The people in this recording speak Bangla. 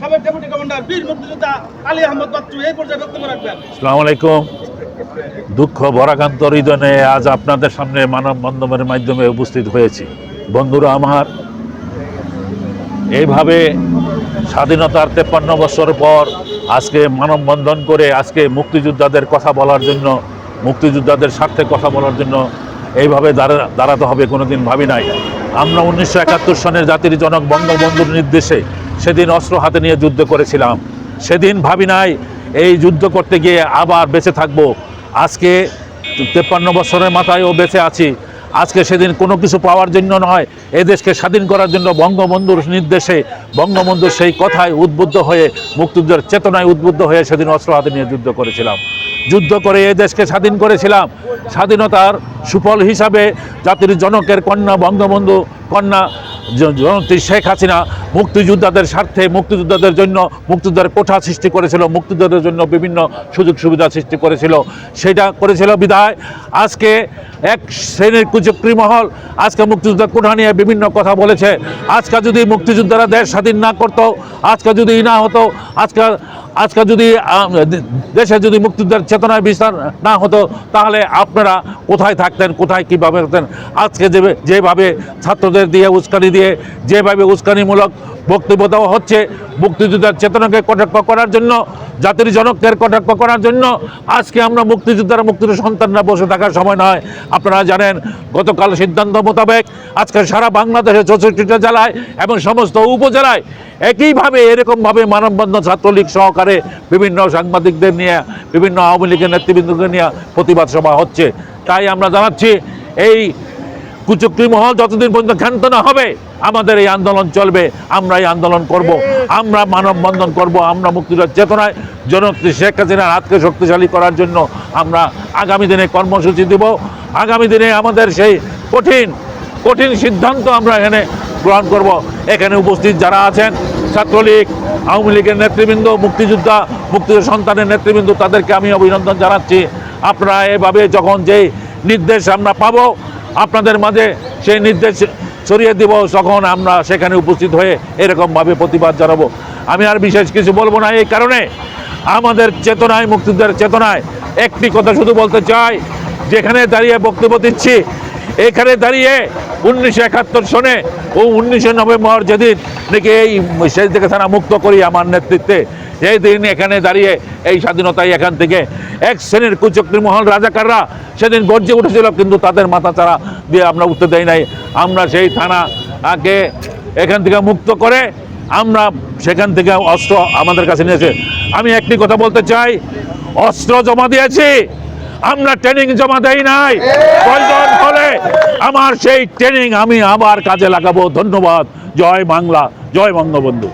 সাবেক ডেপুটি কমান্ডার বীর মুক্তিযোদ্ধা আলী আহমদ বাচ্চু এই পর্যায়ে বক্তব্য রাখবেন। আলাইকুম। দুঃখ ভরাকান্ত হৃদয়ে আজ আপনাদের সামনে মানববন্ধনের মাধ্যমে উপস্থিত হয়েছি। বন্ধুরা আমার, এইভাবে স্বাধীনতার তেপ্পান্ন বছর পর আজকে মানববন্ধন করে আজকে মুক্তিযোদ্ধাদের কথা বলার জন্য, মুক্তিযোদ্ধাদের স্বার্থে কথা বলার জন্য এইভাবে দাঁড়া, দাঁড়াতে হবে কোনোদিন ভাবি নাই। আমরা উনিশশো একাত্তর সনের জাতির জনক, বঙ্গবন্ধুর নির্দেশে সেদিন অস্ত্র হাতে নিয়ে যুদ্ধ করেছিলাম। সেদিন ভাবি নাই, এই যুদ্ধ করতে গিয়ে আবার বেঁচে থাকব। আজকে তেপ্পান্ন বছরের মাথায়ও বেঁচে আছি। আজকে সেদিন কোনো কিছু পাওয়ার জন্য নয়। এ দেশকে স্বাধীন করার জন্য বঙ্গবন্ধুর নির্দেশে, বঙ্গবন্ধুর সেই কথায় উদ্বুদ্ধ হয়ে, মুক্তিযুদ্ধের চেতনায় উদ্বুদ্ধ হয়ে সেদিন অস্ত্র হাতে নিয়ে যুদ্ধ করেছিলাম। যুদ্ধ করে এ দেশকে স্বাধীন করেছিলাম। স্বাধীনতার সুফল হিসাবে জাতির জনকের কন্যা বঙ্গবন্ধু, কন্যা জ- জনত্রী শেখ হাসিনা মুক্তিযোদ্ধাদের স্বার্থে, মুক্তিযোদ্ধাদের জন্য মুক্তিযোদ্ধার কোঠা সৃষ্টি করেছিল মুক্তিযোদ্ধাদের জন্য বিভিন্ন সুযোগ সুবিধা সৃষ্টি করেছিল, সেটা করেছিল বিধায় আজকে এক শ্রেণির কুচক্রী মহল। আজকে মুক্তিযোদ্ধার কোঠা নিয়ে বিভিন্ন কথা বলেছে। আজকে যদি মুক্তিযোদ্ধারা দেশ স্বাধীন না করতো, আজকে যদি না হতো, আজকে আজকে যদি দেশে যদি মুক্তিযুদ্ধের চেতনায় বিস্তার না হতো, তাহলে আপনারা কোথায় থাকতেন, কোথায় কীভাবে থাকতেন? আজকে যে যেভাবে ছাত্রদের দিয়ে উস্কানি দিয়ে, যেভাবে উস্কানিমূলক বক্তব্য দেওয়া হচ্ছে। মুক্তিযুদ্ধের চেতনাকে কটাক্ষ করার জন্য, জাতির জনকের কটাক্ষ করার জন্য। আজকে আমরা মুক্তিযোদ্ধারা, মুক্তির সন্তানরা বসে থাকার সময় নয়। আপনারা জানেন, গতকাল সিদ্ধান্ত মোতাবেক আজকে সারা বাংলাদেশে চৌষট্টিটা জেলায় এবং সমস্ত উপজেলায় একইভাবে, এরকমভাবে মানববন্ধন ছাত্রলীগ সহকারে বিভিন্ন সাংবাদিকদের নিয়ে, বিভিন্ন আওয়ামী লীগের নেতৃবৃন্দকে নিয়ে প্রতিবাদ সভা হচ্ছে। তাই আমরা জানাচ্ছি, এই কুচক্রি মহল যতদিন পর্যন্ত ক্ষান্ত না হবে, আমাদের এই আন্দোলন চলবে, আমরা এই আন্দোলন করব, আমরা মানববন্ধন করব, আমরা মুক্তিযুদ্ধের চেতনায় জনত্রী শেখ হাসিনার হাতকে শক্তিশালী করার জন্য আমরা আগামী দিনে কর্মসূচি দেব। আগামী দিনে আমাদের সেই কঠিন কঠিন সিদ্ধান্ত আমরা এখানে গ্রহণ করব। এখানে উপস্থিত যারা আছেন, ছাত্রলীগ, আওয়ামী লীগের নেতৃবৃন্দ, মুক্তিযোদ্ধা, মুক্তিযুদ্ধ সন্তানের নেতৃবৃন্দ, তাদেরকে আমি অভিনন্দন জানাচ্ছি। আপনারা এভাবে যখন যেই নির্দেশ আমরা পাবো আপনাদের মাঝে সেই নির্দেশ ছড়িয়ে দিব তখন আমরা সেখানে উপস্থিত হয়ে এরকমভাবে প্রতিবাদ জানাব। আমি আর বিশেষ কিছু বলব না, এই কারণে আমাদের চেতনায় মুক্তিযুদ্ধের চেতনায় একটি কথা শুধু বলতে চাই, যেখানে দাঁড়িয়ে বক্তব্য দিচ্ছি এখানে দাঁড়িয়ে উনিশশো একাত্তর সনে ও উনিশশো নভেম্বর যেদিন নাকি এই শেষ দিকে থানা মুক্ত করি আমার নেতৃত্বে সেই দিন এখানে দাঁড়িয়ে এই স্বাধীনতায় এখান থেকে এক শ্রেণির কুচক্রী মহল রাজাকাররা সেদিন গর্জে উঠেছিল, কিন্তু তাদের মাথা চারা দিয়ে আমরা উঠতে দেয় নাই। আমরা সেই থানাকে এখান থেকে মুক্ত করে আমরা সেখান থেকে অস্ত্র আমাদের কাছে নিয়েছে। আমি একটি কথা বলতে চাই, অস্ত্র জমা দিয়েছি আমরা ট্রেনিং জমা দেই নাই। প্রয়োজন হলে আমার সেই ট্রেনিং আমি আবার কাজে লাগাবো। ধন্যবাদ। জয় বাংলা। জয় বঙ্গবন্ধু।